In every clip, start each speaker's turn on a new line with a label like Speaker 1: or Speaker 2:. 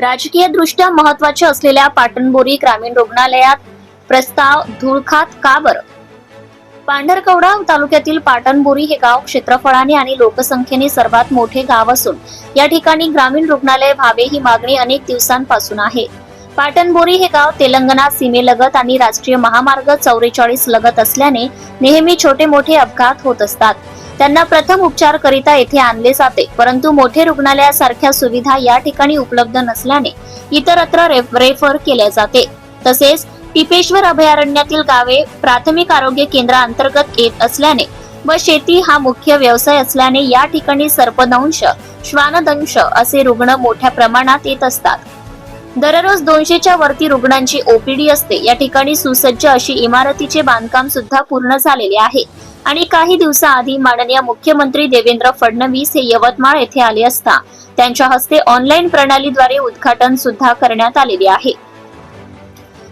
Speaker 1: राजकीय दृष्ट्या महत्त्वाच्या असलेल्या पाटणबोरी ग्रामीण रुग्णालयात प्रस्ताव धुळखात का बरं? पांढरकवडा तालुक्यातील पाटणबोरी हे गाव क्षेत्रफळाने आणि लोकसंख्येने सर्वात मोठे गाव असून या ठिकाणी ग्रामीण रुग्णालय व्हावे ही मागणी अनेक दिवसांपासून आहे. पाटणबोरी हे गाव तेलंगणा सीमेलगत आणि राष्ट्रीय महामार्ग चौवेचाळीस लगत असल्याने नेहमी छोटे मोठे अपघात होत असतात. त्यांना प्रथम उपचार करिता येथे आणले जाते. परंतु मोठे रुग्णालयासारख्या सुविधा या ठिकाणी उपलब्ध नसल्याने इतरत्र रेफ- रेफर केले जाते. तसेच टिपेश्वर अभयारण्यातील गावे प्राथमिक आरोग्य केंद्राअंतर्गत येत असल्याने व शेती हा मुख्य व्यवसाय असल्याने या ठिकाणी सर्पदंश श्वानदंश असे रुग्ण मोठ्या प्रमाणात येत असतात. दररोज दोनशेच्या वरती रुग्णांची ओपीडी असते. या ठिकाणी सुसज्ज अशी इमारतीचे बांधकाम सुद्धा पूर्ण झालेले आहे. आणि काही दिवसाआधी माननीय मुख्यमंत्री देवेंद्र फडणवीस हे यवतमाळ येथे आले असता त्यांच्या हस्ते ऑनलाईन प्रणालीद्वारे उद्घाटन सुद्धा करण्यात आलेले आहे.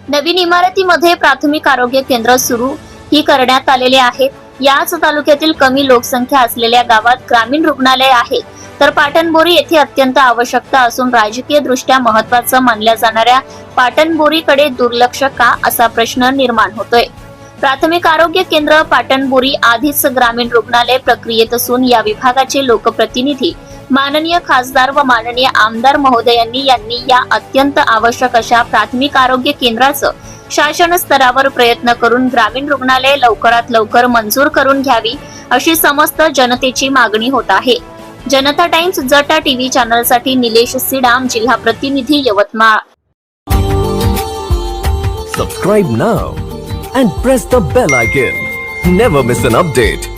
Speaker 1: नवीन इमारतीमध्ये प्राथमिक आरोग्य केंद्र सुरू ही करण्यात आलेले आहेत. याच तालुक्यातील कमी लोकसंख्या असलेल्या गावात ग्रामीण रुग्णालय आहे. तर पाटणबोरी येथे अत्यंत आवश्यकता असून राजकीय दृष्ट्या महत्वाचं मानल्या जाणाऱ्या पाटणबोरीकडे दुर्लक्ष का असा प्रश्न निर्माण होतोय. प्राथमिक आरोग्य केंद्र पाटणबोरी आधीच ग्रामीण रुग्णालय प्रक्रियेत असून या विभागाचे लोकप्रतिनिधी माननीय खासदार व माननीय आमदार महोदयांनी यांनी या अत्यंत आवश्यक अशा प्राथमिक आरोग्य केंद्राचं शासन स्तरावर प्रयत्न करून ग्रामीण रुग्णालय लवकरात लवकर मंजूर करून घ्यावी अशी समस्त जनतेची मागणी होत आहे. जनता टाइम्स जटा टीव्ही चॅनलसाठी निलेश सिडाम जिल्हा प्रतिनिधी Yavatmal.
Speaker 2: Subscribe now and press the bell icon never miss an update